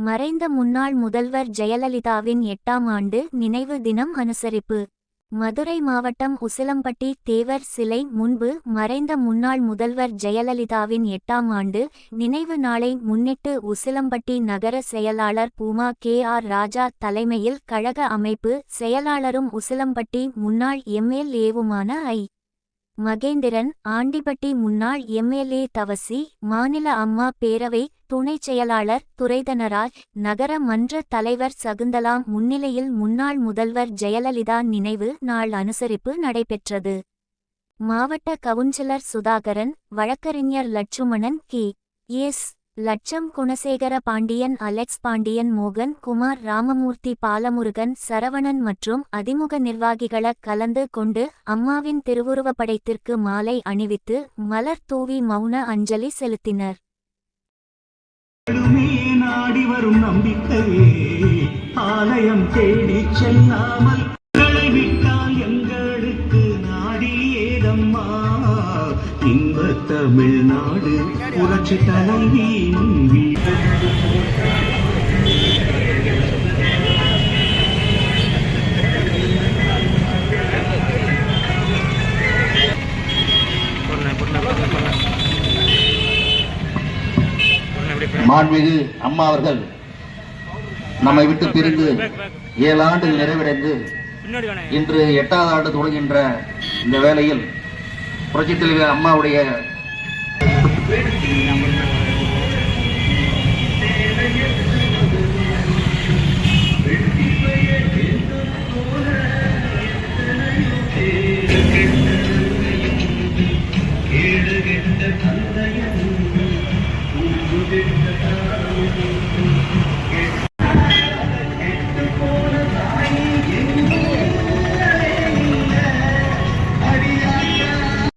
மறைந்த முன்னாள் முதல்வர் ஜெயலலிதாவின் எட்டாம் ஆண்டு நினைவு தினம் அனுசரிப்பு. மதுரை மாவட்டம் உசிலம்பட்டி தேவர் சிலை முன்பு மறைந்த முன்னாள் முதல்வர் ஜெயலலிதாவின் எட்டாம் ஆண்டு நினைவு நாளை முன்னிட்டு உசிலம்பட்டி நகர செயலாளர் பூமா கே ஆர் ராஜா தலைமையில் கழக அமைப்பு செயலாளரும் உசிலம்பட்டி முன்னாள் எம்எல்ஏவுமான ஐ. மகேந்திரன் ஆண்டிபட்டி முன்னாள் எம்எல்ஏ தவசி மாநில அம்மா பேரவை துணைச் செயலாளர் துரைதனராஜ் நகர மன்ற தலைவர் சகுந்தலாம் முன்னிலையில் முன்னாள் முதல்வர் ஜெயலலிதா நினைவு நாள் அனுசரிப்பு நடைபெற்றது. மாவட்ட கவுன்சிலர் சுதாகரன் வழக்கறிஞர் லட்சுமணன் கி. எஸ். லட்சம் குணசேகர பாண்டியன் அலெக்ஸ் பாண்டியன் மோகன் குமார் ராமமூர்த்தி பாலமுருகன் சரவணன் மற்றும் அதிமுக நிர்வாகிகள கலந்து கொண்டு அம்மாவின் திருவுருவப்படைத்திற்கு மாலை அணிவித்து மலர் தூவி மௌன அஞ்சலி செலுத்தினர். நாடி வரும் நம்பிக்கையே. ஆலயம் தேடி செல்லாமல் விட்டால் எங்களுக்கு நாடி ஏதம்மா? இன்ப தமிழ்நாடு புரட்சி தலைவியின் மாண்புமிகு அம்மா அவர்கள் நம்மை விட்டு பிரிந்து ஏழு ஆண்டுகள் நிறைவடைந்து இன்று எட்டாவது ஆண்டு தொடங்குகின்ற இந்த வேளையில் புரட்சித் தலைவர் அம்மாவுடைய